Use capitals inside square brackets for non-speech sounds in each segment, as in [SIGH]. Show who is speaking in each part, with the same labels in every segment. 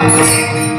Speaker 1: हे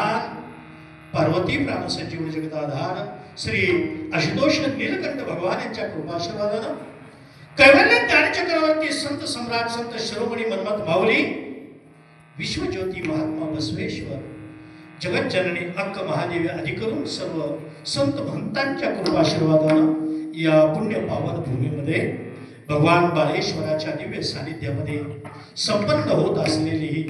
Speaker 2: पार्वती गुणनिधान पार्वती प्राणसंजीवनी जगदाधार श्री आशुतोष नीलकंठ भगवान यांच्या कृपाशीर्वादानं. कैवल्य ज्ञानचक्रवर्ती संत सम्राट संत शिरोमणी मन्मथ माऊली विश्वज्योती महात्मा बसवेश्वर जगज्जननी अक्क महादेवी आदी करून सर्व संत भंतांच्या कृपाशीर्वादानं या पुण्य पावन भूमीमध्ये भगवान बालेश्वराच्या दिव्य सानिध्यामध्ये संपन्न होत असलेली ही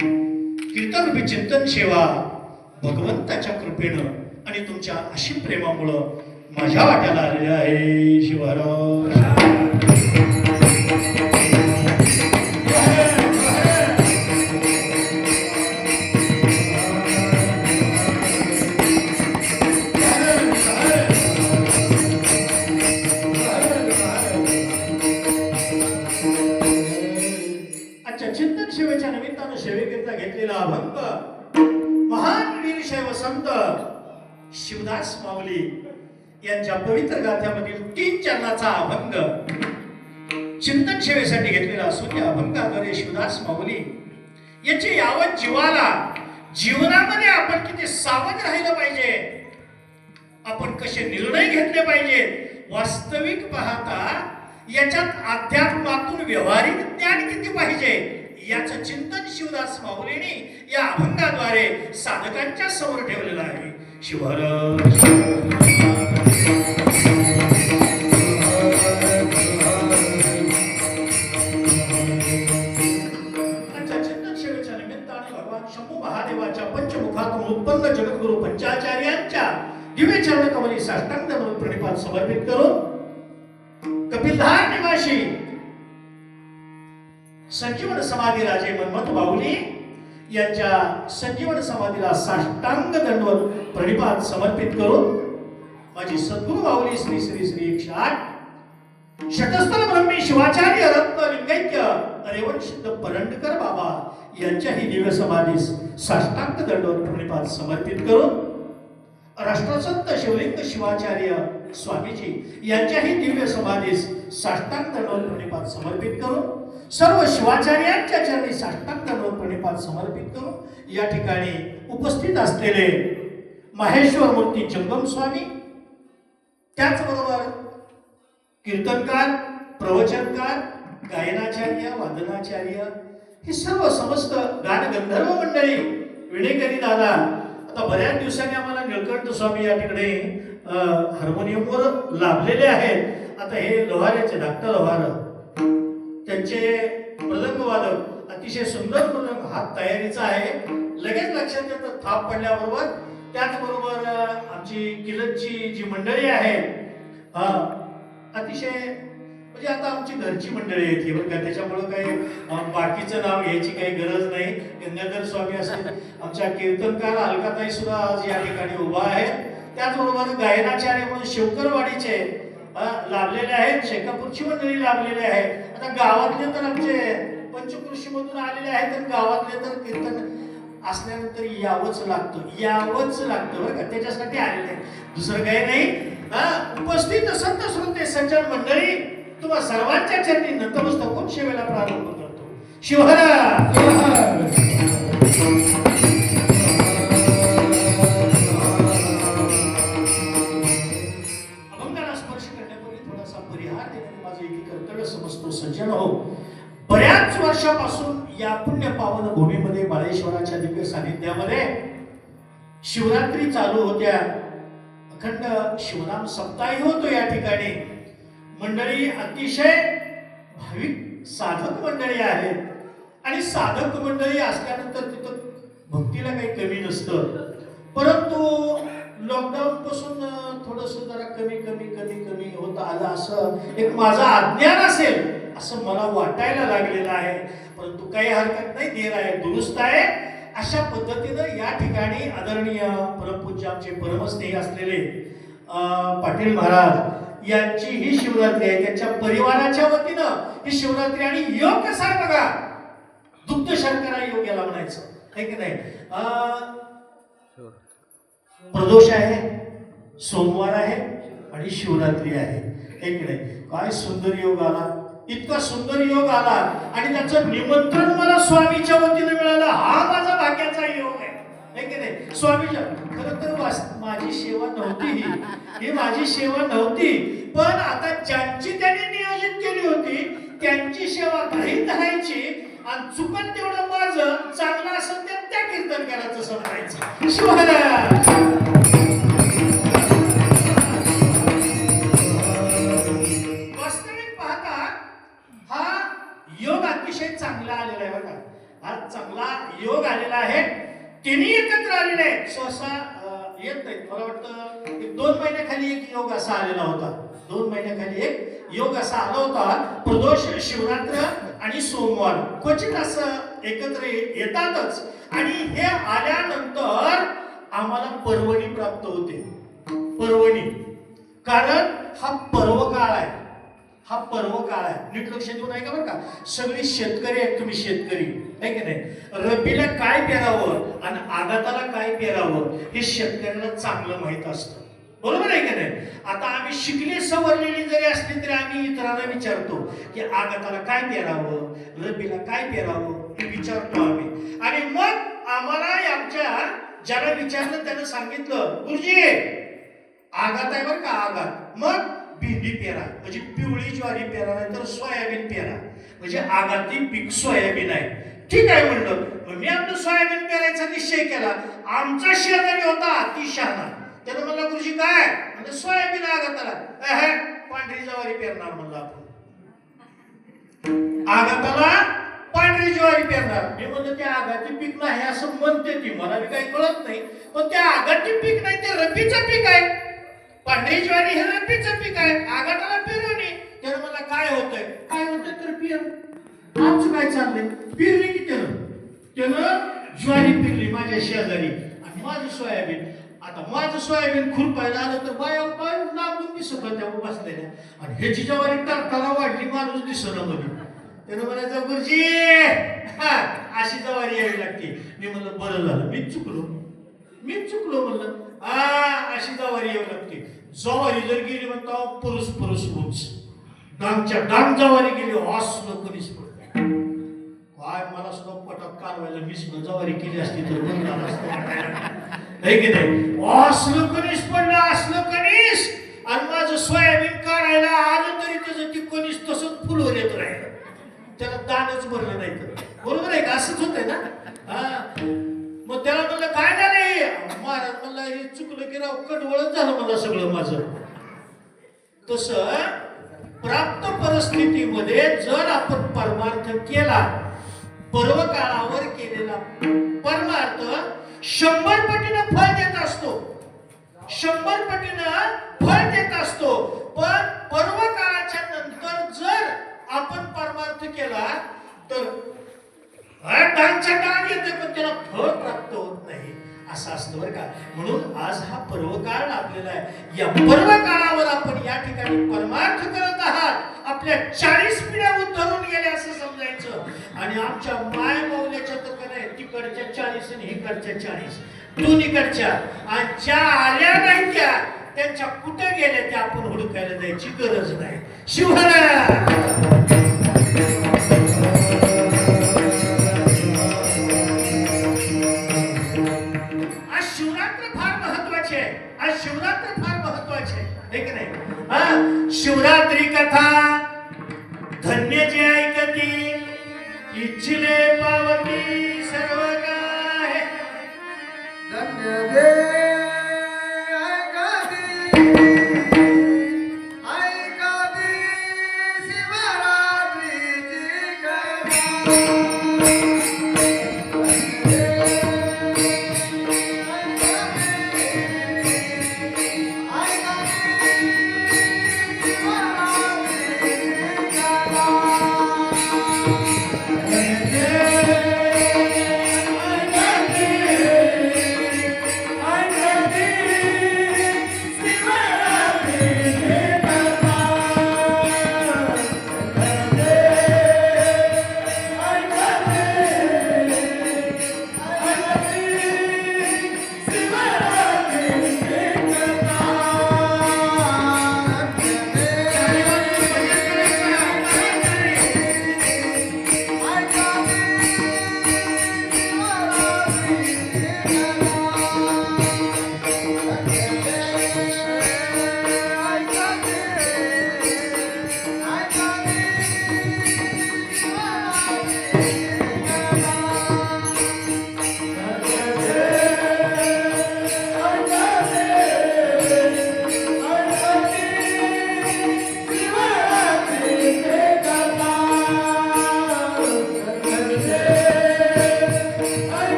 Speaker 2: विचिंतन सेवा भगवंताच्या कृपेनं आणि तुमच्या अशी प्रेमामुळं माझ्या वाट्याला आलेल्या आहे शिवराव. तीन अभंग. चिंतन सेवेसाठी घेतलेला असून या अभंगाद्वारे शिवदास माऊली याची यावत जीवाला जीवनामध्ये आपण किती सावध राहिलं पाहिजे? आपण कसे निर्णय घेतले पाहिजेत वास्तविक पाहता याच्यात अध्यात्मातून व्यवहारिक ज्ञान किती पाहिजे? याचं चिंतन शिवदास माऊलीने या अभंगाद्वारे साधकांच्या समोर ठेवलेलं आहे. शिवर दिव्य चरण कमली साष्टांग म्हणून प्रणिपात समर्पित करून कपिलधार निवासी संजीवन समाधी राजे मनमत बाहुली यांच्या संजीवन समाधीला साष्टांग दंडवत प्रणिपात समर्पित करून माझी सद्गुरु बाहुली श्री श्री श्री एकशे आठ शतस्थल ब्रह्मी शिवाचार्य रत्न लिंगैक्य रेवण सिद्ध परंडकर बाबा यांच्याही दिव्य समाधीस साष्टांग दंडवत प्रणिपात समर्पित करून राष्ट्रसंत शिवलिंग शिवाचार्य स्वामीजी यांच्याही दिव्य समाधीस साष्टांग दंडवत प्रणिपात समर्पित करू सर्व शिवाचार्यांच्या चरणी साष्टांग दंडवत प्रणिपात समर्पित करू या ठिकाणी उपस्थित असलेले महेश्वर मूर्ती जंगम स्वामी त्याचबरोबर कीर्तनकार प्रवचनकार गायनाचार्य वादनाचार्य हे सर्व समस्त गानगंधर्व मंडळी विणेकरी दादा आता बऱ्याच दिवसांनी आम्हाला निळकंठ स्वामी या ठिकाणी हार्मोनियमवर लाभलेले आहेत. आता हे लोहाऱ्याचे धाकटं लोहार त्यांचे मृदंग वादक अतिशय सुंदर मृदंग हात तयारीचा आहे. लगेच लक्षात येतं थाप पडल्याबरोबर. त्याचबरोबर आमची किलतची जी मंडळी आहे अतिशय म्हणजे आता आमची घरची मंडळी आहेत ही बरं का? त्याच्यामुळं काही बाकीचं नाव घ्यायची काही गरज नाही. गंगाधर स्वामी असतील. आमच्या कीर्तनकार अलकाताई सुद्धा आज या ठिकाणी उभा आहेत. त्याचबरोबर गायनाचार्य म्हणून शिवकरवाडीचे लाभलेले आहेत. शेकापूरची मंडळी लाभलेले आहेत आता गावातले तर आमचे पंचकृषी मधून आलेले आहेत. आणि गावातले तर कीर्तन असल्यानंतर यावंच लागतं. यावंच लागतं बरं का? त्याच्यासाठी आलेले आहे. दुसरं काही नाही. हा, उपस्थित संत श्रोते सज्जन मंडळी तुम्हा सर्वांच्या चरणी नतमस्तक होऊन सेवेला प्रारंभ करतो. शिवहरा! अभंगाला स्पर्श करण्यापूर्वी थोडासा परिहार देण्याने माझं एक कर्तव्य समजतो सज्जन हो बऱ्याच वर्षापासून या पुण्य पावन भूमीमध्ये बाळेश्वराच्या दिव्य सानिध्यामध्ये शिवरात्री चालू होत्या. अखंड शिवनाम सप्ताही होतो या ठिकाणी. मंडळी अतिशय भाविक साधक मंडळी आहेत. आणि साधक मंडळी असल्यानंतर तिथं भक्तीला काही कमी नसतं. परंतु लॉकडाऊन पासून थोडस जरा कमी कमी कमी कमी होत आलं असं एक माझं अज्ञान असेल असं मला वाटायला लागलेलं आहे. परंतु काही हरकत नाही देर आहे दुरुस्त आहे. अशा पद्धतीनं या ठिकाणी आदरणीय परमपूज्य आमचे परमस्नेही असलेले पाटील महाराज यांची ही शिवरात्री आहे. त्यांच्या परिवाराच्या वतीनं ही शिवरात्री आणि योग कसा बघा. दुग्ध शर्करा योग याला म्हणायचं. आहे की नाही? प्रदोष आहे सोमवार आहे आणि शिवरात्री आहे. एक नाही? काय सुंदर योग आला. इतका सुंदर योग आला आणि त्याचं निमंत्रण मला स्वामीच्या वतीनं मिळालं. हा माझा भाग्याचा योग आहे. है की नाही? स्वामीच्या माझी सेवा नव्हती. ही ही माझी सेवा नव्हती. पण आता ज्यांची त्यांनी नियोजित केली होती त्यांची सेवा काही धरायची आणि चुकत तेवढं माझं चांगलं असेल तर त्या कीर्तनकाराचं समजायचं शिवाला वास्तविक पाहता हा योग अतिशय चांगला आलेला आहे बघा. हा चांगला योग आलेला आहे. तिन्ही एकत्र आलेले आहेत. सहसा येत नाहीत. मला वाटतं एक दोन महिन्याखाली एक योग असा आलेला होता. दोन महिन्याखाली एक योग असा आला होता. प्रदोष शिवरात्र आणि सोमवार. क्वचित असं एकत्र येतातच. आणि हे आल्यानंतर आम्हाला पर्वणी प्राप्त होते. पर्वणी. कारण हा पर्व काळ आहे. हा पर्व काळ आहे. नीट लक्ष देऊन आहे का बरं का. सगळे शेतकरी आहेत तुम्ही शेतकरी. आहे की नाही? रब्बीला काय पेरावं आणि आगाताला काय पेरावं हे शेतकऱ्याला चांगलं माहीत असतं. बरोबर आहे की नाही? आता आम्ही शिकले सवरलेली जरी असली तरी आम्ही इतरांना विचारतो की आगाताला काय पेरावं? रब्बीला काय पेरावं? हे विचारतो आम्ही. आणि मग आम्हाला आमच्या ज्याला विचारलं त्यानं सांगितलं गुरुजी आघात आहे बरं का आघात मग भेंडी पेरा. म्हणजे पिवळी ज्वारी पेरा नाही तर सोयाबीन पेरा. म्हणजे आघाती पीक सोयाबीन आहे. ठीक आहे म्हणलं. मग मी आपलं सोयाबीन पेरायचा निश्चय केला. आमचा शेजारी होता ती शहाणा त्यानं म्हणला गुरुजी काय? म्हणजे सोयाबीन आघाताला अहे, पांढरी ज्वारी पेरणार म्हणलं आपण. आगाताला पांढरी ज्वारी पेरणार. मी म्हणलं ते आघाती पीक नाही असं म्हणते ती. मला मी काही कळत नाही. पण ते आघाती पीक नाही ते रबीचं पीक आहे. पांढरी ज्वारी हे रब्बीचं पीक आहे. आघाताला पेरवणी त्यानं मला काय होतंय? काय होतंय तर पिर. आमचं काय चाललंय? पेरली की त्यानं त्यानं ज्वारी पेरली माझ्या शेजारी. आणि माझं सोयाबीन. आता माझं सोयाबीन खुरपायला आलं तर बाया बाय लागून दिसत होत्या बसलेल्या आणि ह्याची ज्वारी टाकताना वाढली माणूस दिसत म्हणून. त्यानं म्हणायचं गुरुजी हा, अशी जवारी यावी लागते. मी म्हणलं बरं झालं मीच चुकलो. मीच चुकलो म्हणलं. हा अशी जवारी येऊ लागते. जवारी जर गेली म्हणता पुरुष पुरुष उंच डांगच्या डांग जवारी गेली हॉस लोक पडत काय मला सुद्धा पटात कारवायला मीच जवारी केली असती तर बरं झालं असतं. है की नाही? असलं कणीस पडलं असलं कणीस आणि माझं सोयाबीन काढायला आलं तरी त्याचं ती कणीस तसंच फुलवर येत राहिलं. त्याला दानच भरलं नाही तर. बरोबर आहे का? असंच होतंय ना? हा. मग त्याला म्हणलं काय झालंय महाराज म्हणला हे चुकलं की राव कडवळच झालं मला सगळं माझं. तसं प्राप्त परिस्थितीमध्ये जर आपण परमार्थ केला पर्वकाळावर केलेला परमार्थ शंभर पटीनं फळ देत असतो. शंभर पटीनं फळ देत असतो. पण पर्व काळाच्या नंतर जर आपण परमार्थ केला तर डांगच्या डांग येते पण त्याला फळ प्राप्त होत नाही. असं असतं बरं का. म्हणून आज हा पर्व काळ लाभलेला आहे. या पर्व काळावर आपण या ठिकाणी परमार्थ करत आहात. आपल्या चाळीस पिढ्या उद्धरून गेल्या असं समजायचं. आणि आमच्या माय मौल्याच्या तर काय नाही तिकडच्या चाळीस आणि इकडच्या चाळीस. दोन्हीकडच्या आणि ज्या आल्या नाही त्या त्यांच्या कुठे गेल्या त्या आपण हुडकायला द्यायची गरज नाही. शिवहरा शिवरात्र फार महत्त्वाचे आहे की नाही? हा? शिवरात्री कथा धन्य जे ऐकती इच्छिले पावती सर्व काय?
Speaker 1: धन्य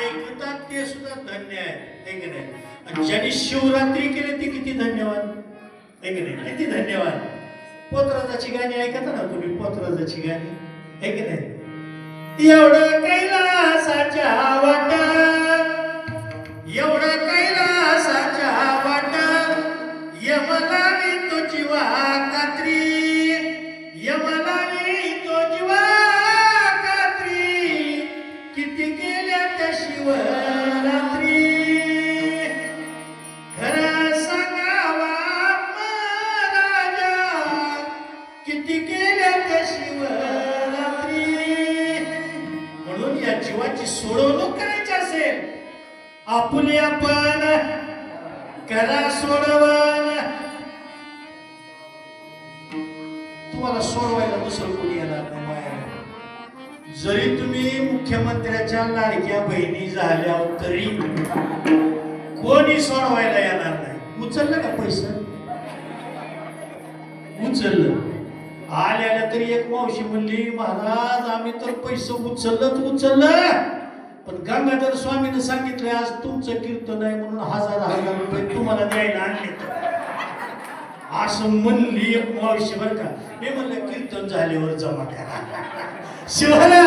Speaker 2: ऐकतात ते सुद्धा धन्य आहे की नाही? आणि ज्यांनी शिवरात्री केली ते किती धन्यवाद? हे की नाही? किती धन्यवाद? पोतराजाची गाणी ऐकता ना तुम्ही पोतराजाची गाणी. हे की नाही? एवढं कैलासाच्या वाट एवढं कैलासाच्या वाट यमलावी तुझी जीवा दुसरं कोणी येणार नाही माया जरी तुम्ही मुख्यमंत्र्याच्या लाडक्या बहिणी झाल्या तरी कोणी सोडवायला येणार नाही. उचललं का पैसा? उचललं. आल्याला तरी एक मावशी म्हणली महाराज आम्ही तर पैसे उचललंच उचललं. पण गंगाधर स्वामीनं सांगितलं आज तुमचं कीर्तन आहे म्हणून हजार हजार रुपये तुम्हाला द्यायला आणले असं म्हणली एक मावशी बरं का. मी म्हणलं कीर्तन झाल्यावर जमा करा. [LAUGHS] शिवाला!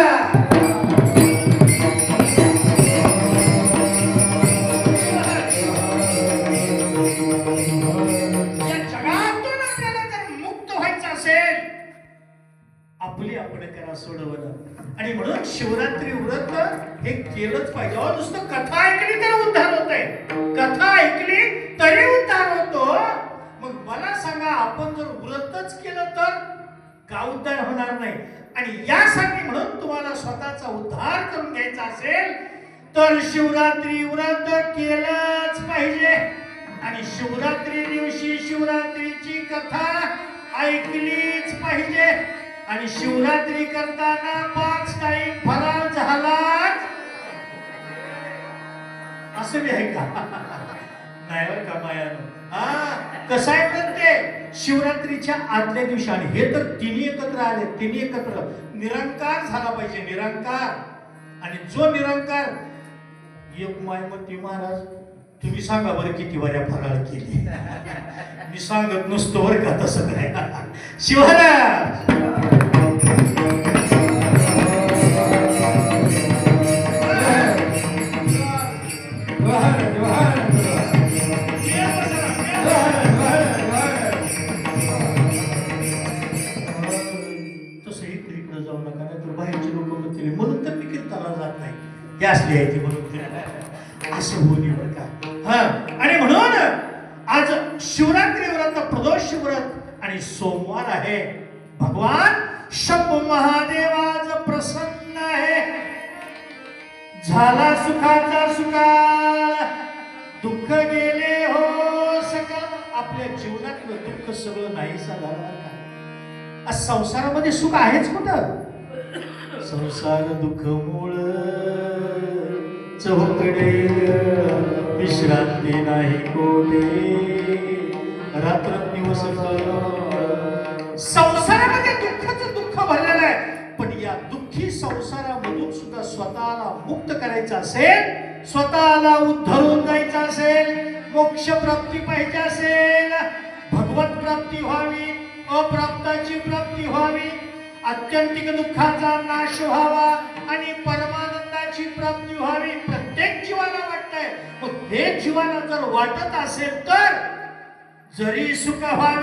Speaker 2: मुक्त व्हायचं असेल आपली आपण करा सोडवलं आणि म्हणून शिवरात्री व्रत हे केलंच पाहिजे. नुसतं कथा ऐकली तर उद्धार होत आहे कथा ऐकली तरी उद्धार होत आपण जर व्रतच केलं तर का उद्धार होणार नाही? आणि यासाठी म्हणून तुम्हाला स्वतःचा उद्धार करून घ्यायचा असेल तर शिवरात्री व्रत केलंच पाहिजे. आणि शिवरात्री दिवशी शिवरात्रीची कथा ऐकलीच पाहिजे. आणि शिवरात्री करताना पाच टाईम फराळ झालाच असं बी आहे का? [LAUGHS] नाही का हा कसं आहे? शिवरात्रीच्या आदल्या दिवशी आणि हे तर तिन्ही एकत्र आले तिन्ही एकत्र. निरंकार झाला पाहिजे निरंकार. आणि जो निरंकार एक मायमती महाराज तुम्ही सांगा बरं किती वाऱ्या फराळ केली. मी सांगत नसतो बरं का तसं काय. शिवराज! इकडे नका नाही तर बाहेरचे लोक म्हणतील म्हणून तर मी कीर्तनाला जात नाही. हे असली आहे ते म्हणून. [LAUGHS] असं होऊ नये बरं का. हा. आणि म्हणून आज शिवरात्री व्रत प्रदोष व्रत आणि सोमवार आहे. भगवान शब महादेवाज प्रसन्न आहे. झाला सुखाचा सुखा दुःख गेले हो सकल. आपल्या जीवनातलं दुःख सगळं नाही झालं आज संसारामध्ये सुख आहेच कुठं? संसार दुःख मूळ चौकडे विश्रांती नाही कोठे रात्र दिवस संसारामध्ये दुःखच दुःख भरलेलं आहे पण या दुःखी संसारामधून सुद्धा स्वतःला मुक्त करायचं असेल स्वतःला उद्धरून जायचं असेल मोक्ष प्राप्ती पाहिजे असेल भगवत प्राप्ती व्हावी अप्राप्ताची प्राप्ती व्हावी आत्यंतिक दुःखाचा नाश व्हावा आणि परमानंदाची प्राप्ती व्हावी प्रत्येक जीवाला वाटतंय. मग हे जीवाला जर वाटत असेल तर जरी सुख व्हावे